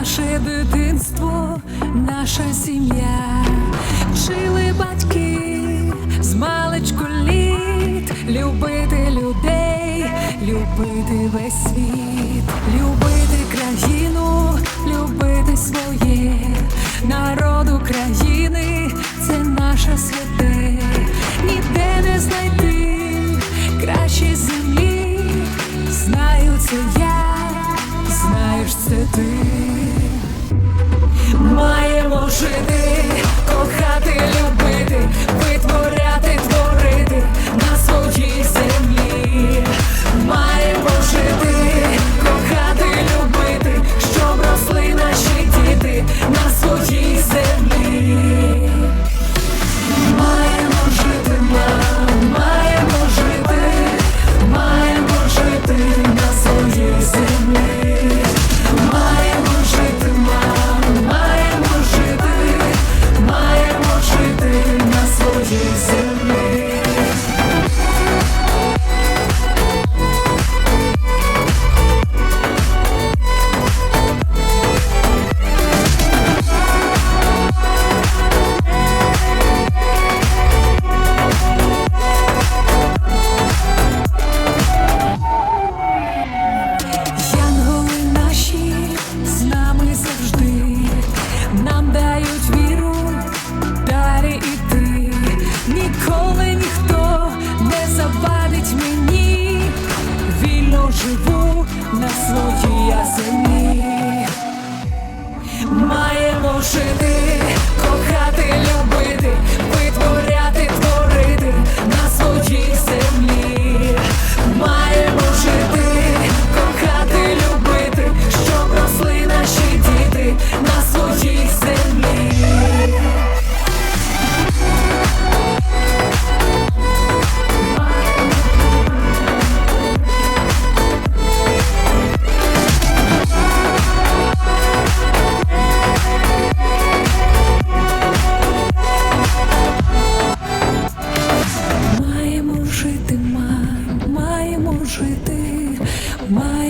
наше дитинство, наша сім'я, вчили батьки з маличку літ, любити людей, любити весь світ, любити країну, любити своє, народ України, це наше святе, ніде не знайти краще землі, знаю це я, знаєш це ти. Маємо жити, кохати, любити, на своїй землі, маємо жити, кохати, любити, витворяти, творити на своїй землі, маємо жити, кохати, любити, щоб росли наші діти на своїй землі. жити має.